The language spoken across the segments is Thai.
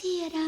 quisiera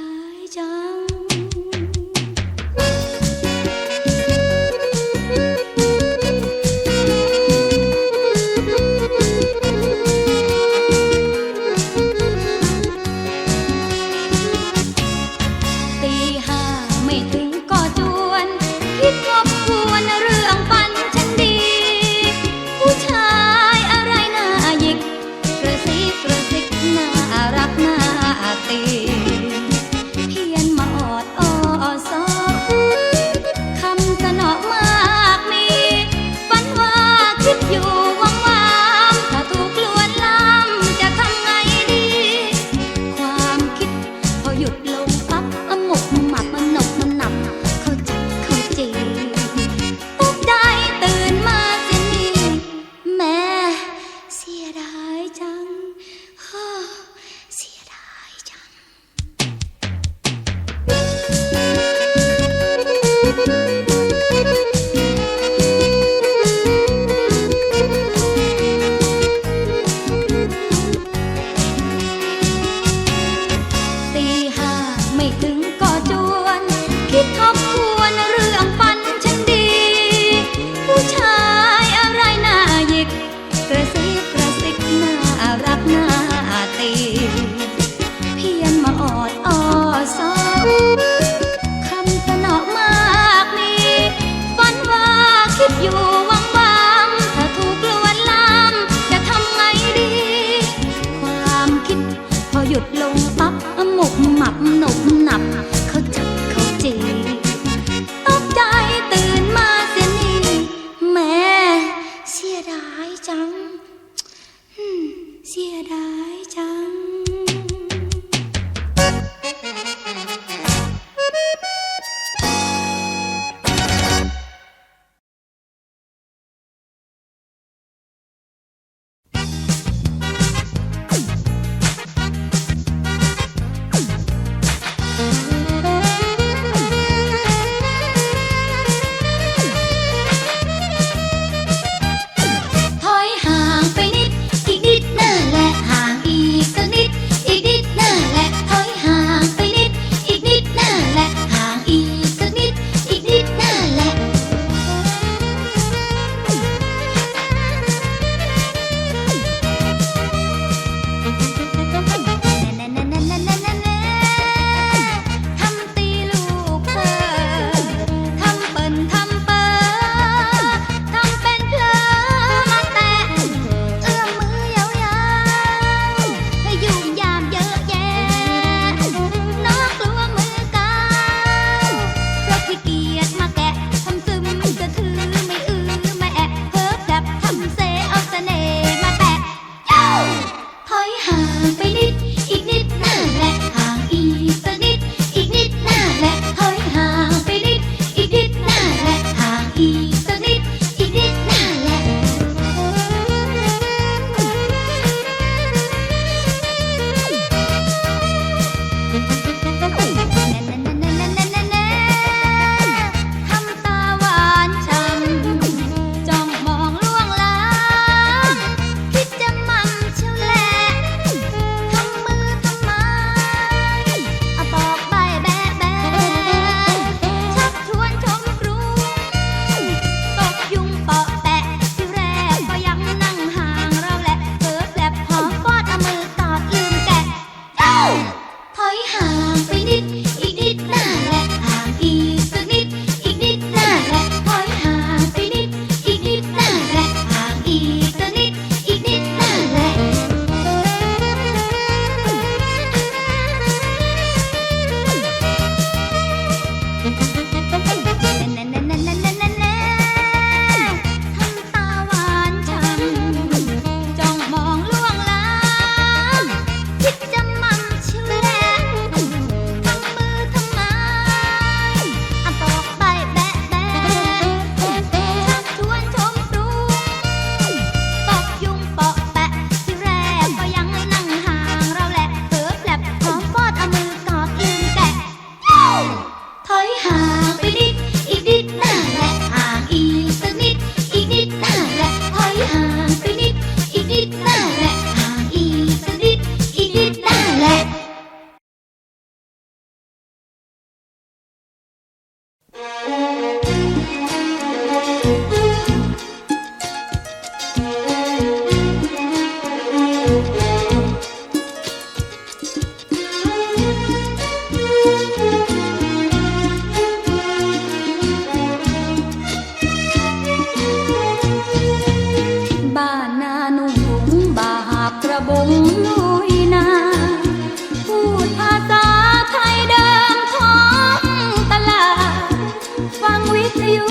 วิทยุ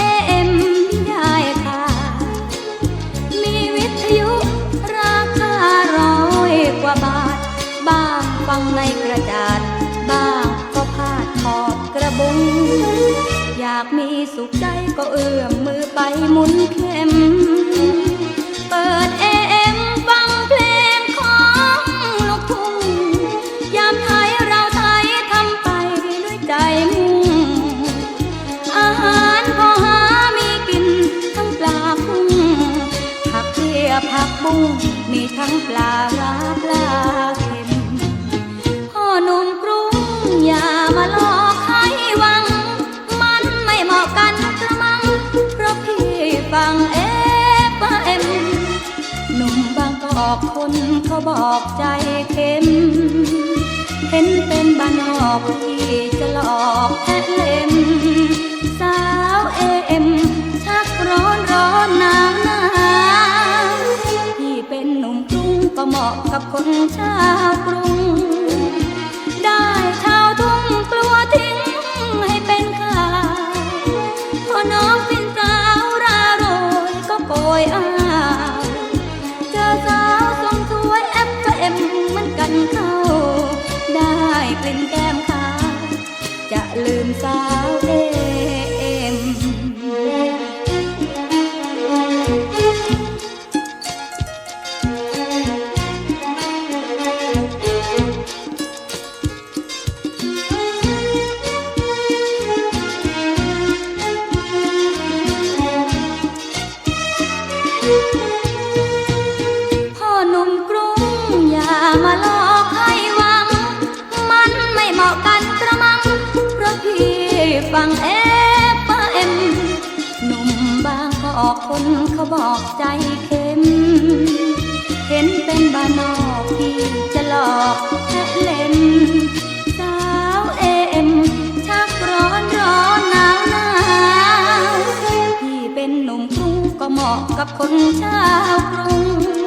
AM ได้ค่ะ มีวิทยุราคารอยกว่าบาท บ้างฟังในกระดาษ บ้างก็พาดขอบกระบุง อยากมีสุขใจก็เอื้อมมือไปหมุนเข็ม ทั้งปลาร้าปลาเค็มพ่อหนุ่มกรุงอย่ามาหลอกให้หวัง มันไม่เหมาะกันกระมัง เพราะพี่ฟังเอฟเอ็มหนุ่มบางกอกคนเขาบอกใจเข็มเห็นเป็นบ้านนอกที่จะหลอกแทะเล่ม ชา ฟังเอฟเอ็มหนุ่มบางก็ออกคนเขาบอกใจเข็มเห็นเป็นบ้านนอกที่จะหลอกแค่เล่นสาวเอ็มชักร้อนร้อนหนาวหนาวพี่เป็นหนุ่มกรุงก็เหมาะกับคนชาวกรุง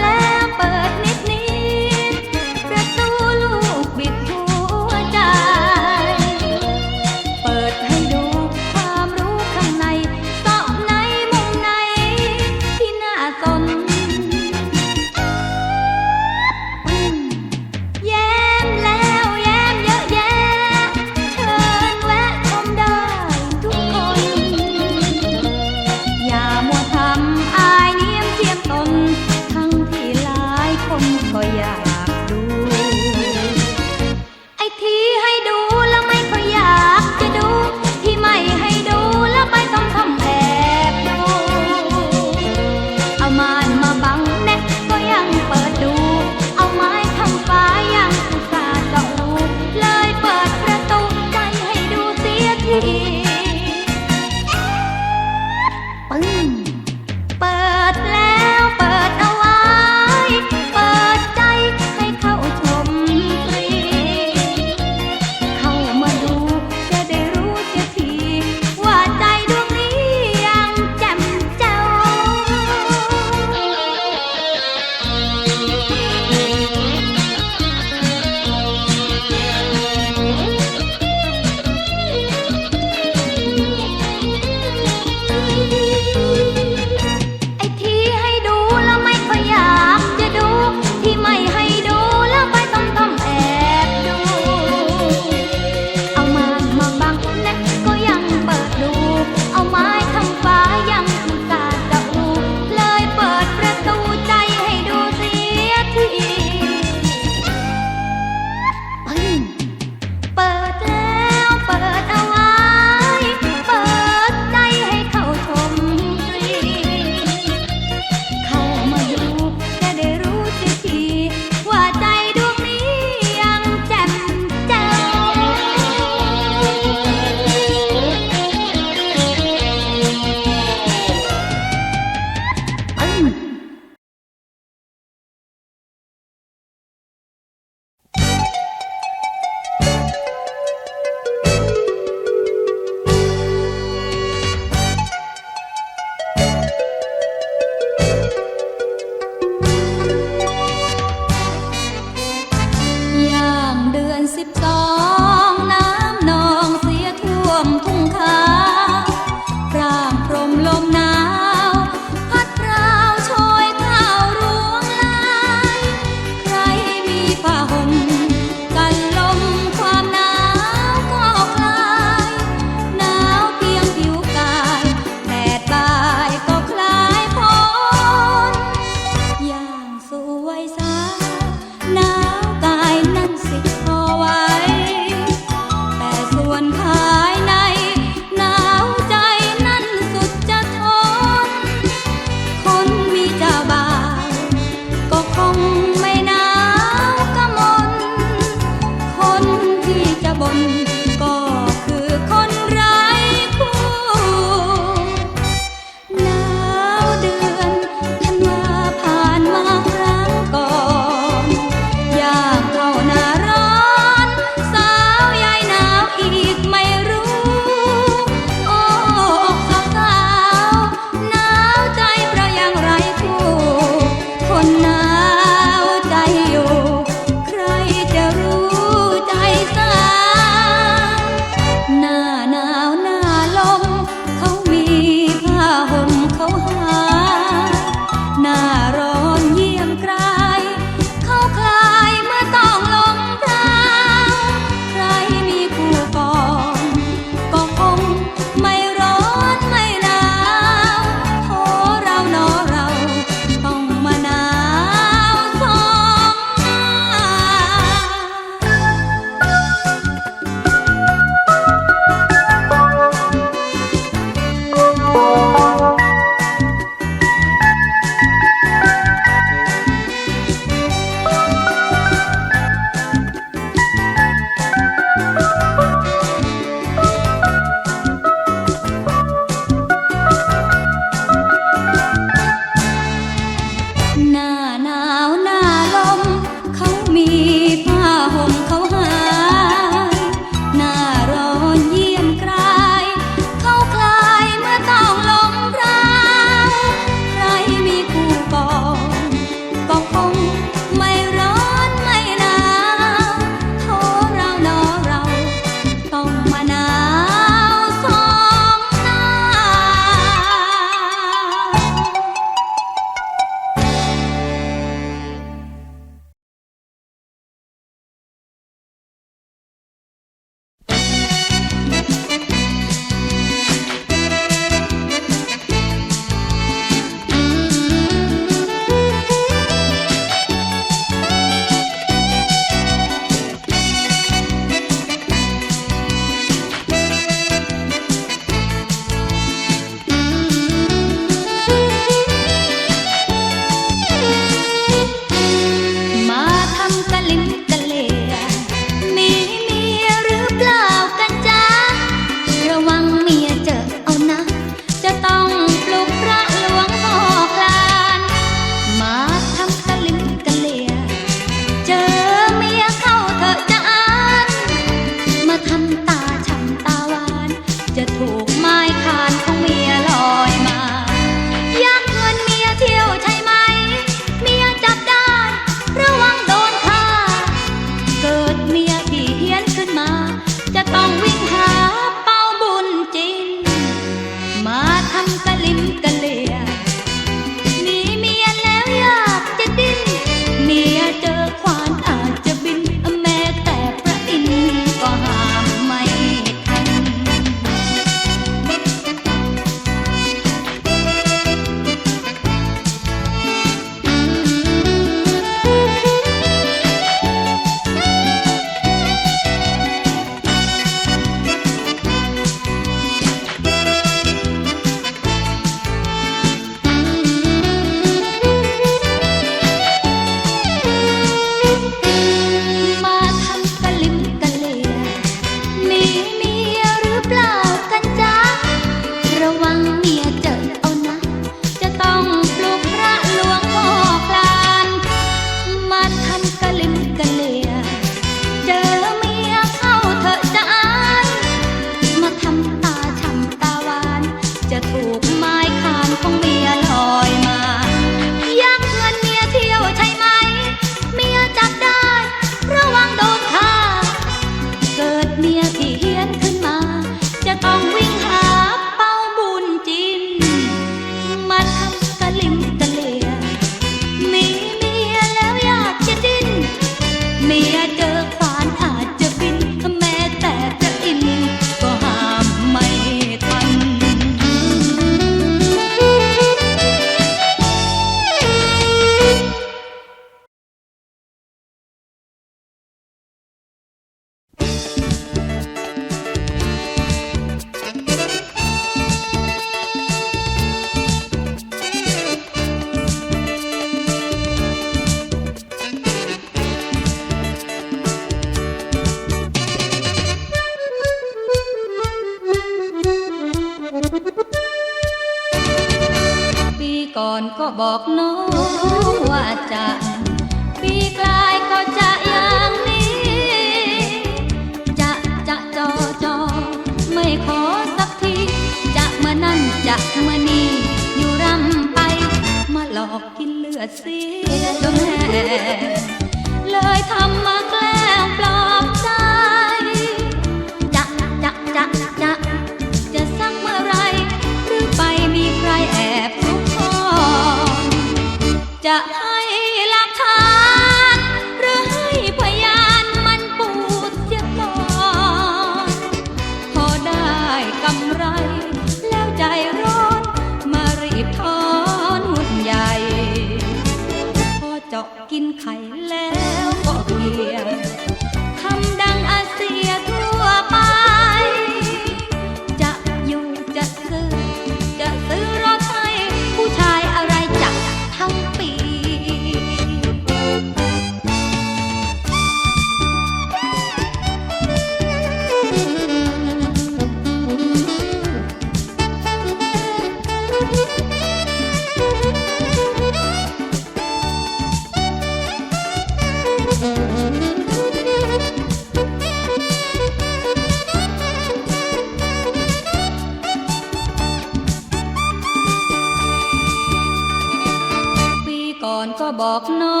ก็บอกน้อ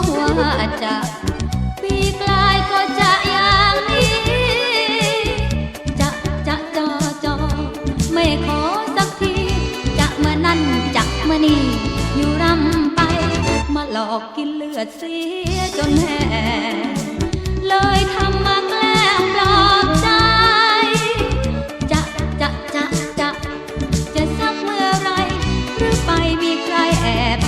งว่าจะปีกลายก็จะอย่างนี้ จะจะจอจอไม่ขอสักที จะมานั่นจะมานี่ อยู่รำไป มาหลอกกินเลือดเสียจนแห้เลยทำมาแกล้งปลอกใจ จะจะจะจะจะสักเมื่อไร หรือไปมีใครแอบ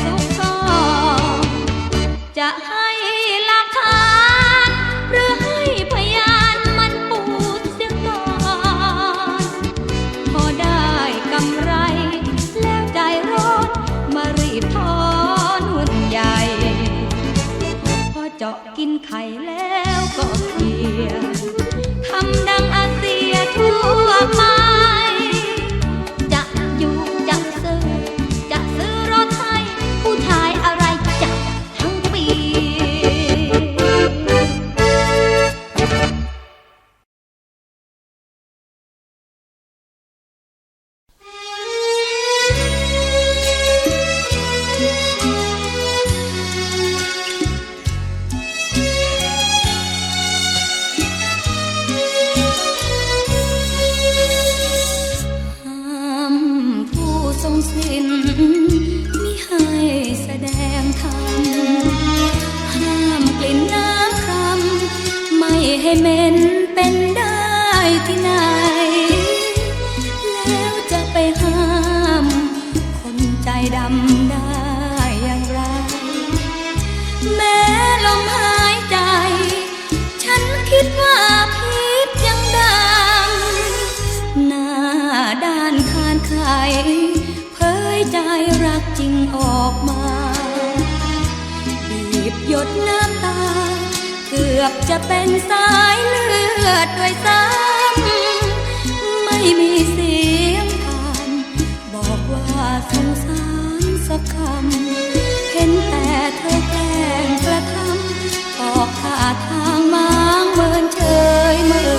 อบจะเป็นสายเลือดด้วยซ้ำไม่มีเสียงผ่านบอกว่าสงสารสักคำเห็นแต่เธอแกล้งกระทำออกท่าทางมางเมินเฉยเมิน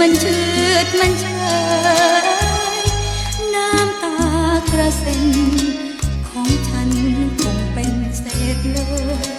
มันชืดมันเชยน้ำตากระเซ็นของฉันคงเป็นเศษเลย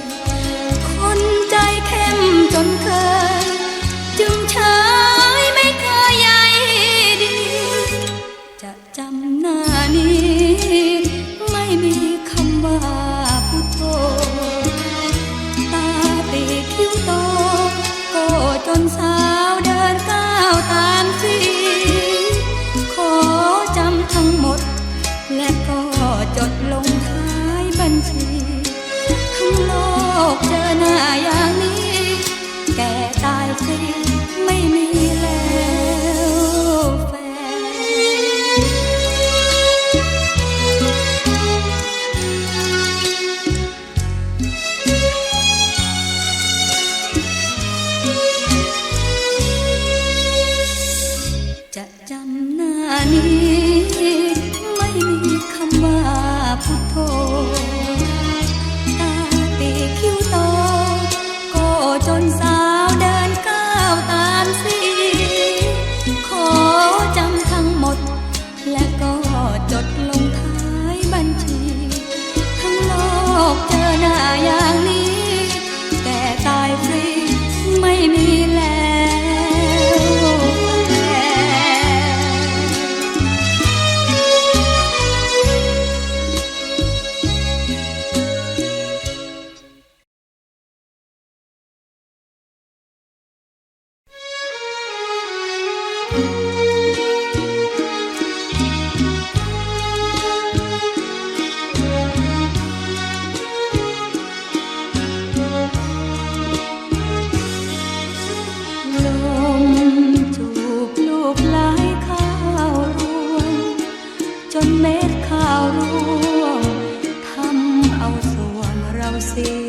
นเม็ดข้าวร่วงทำเอาส่วนเราเสีย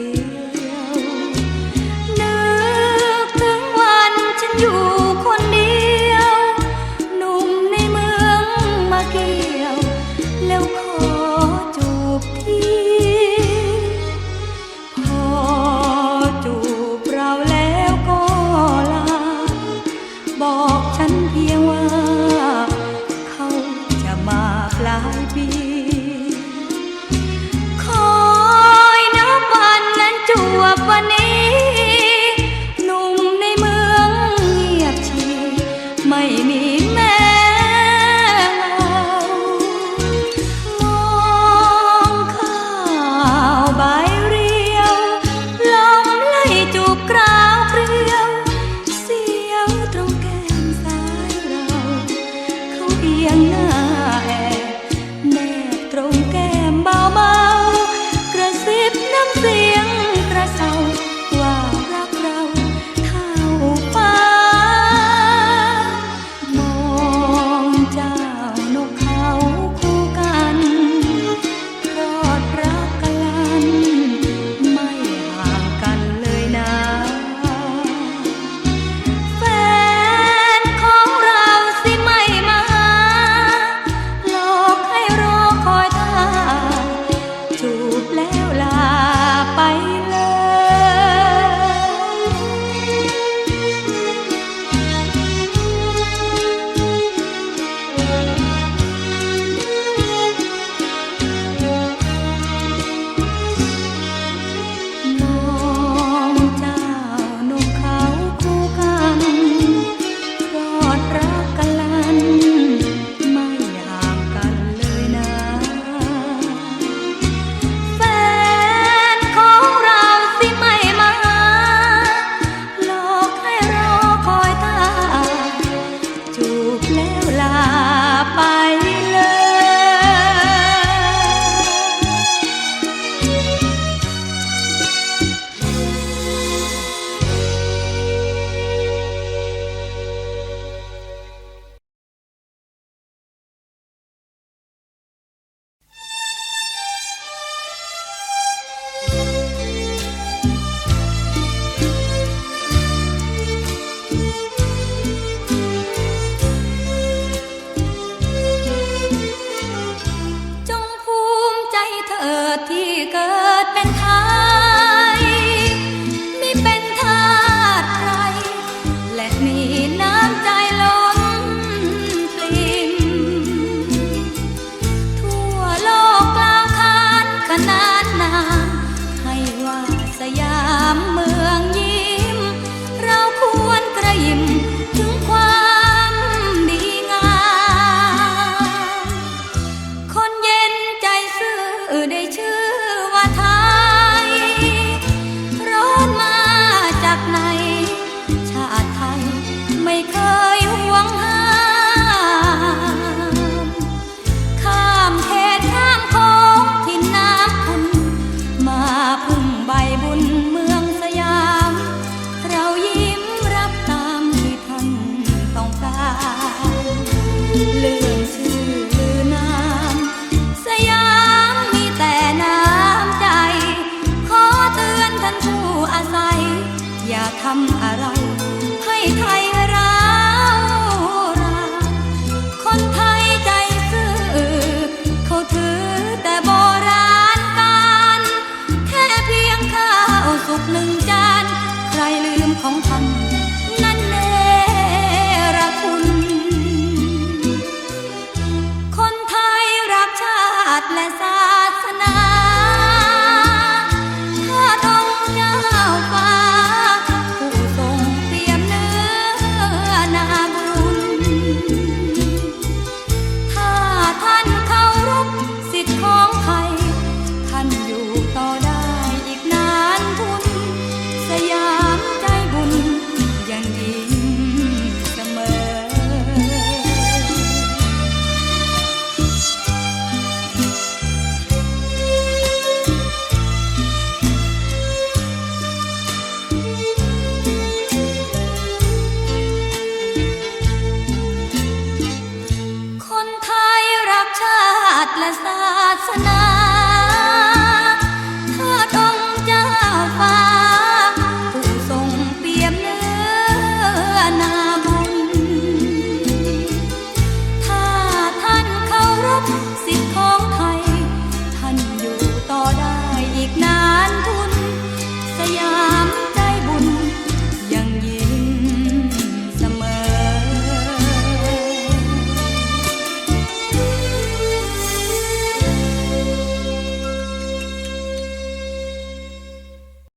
的歌。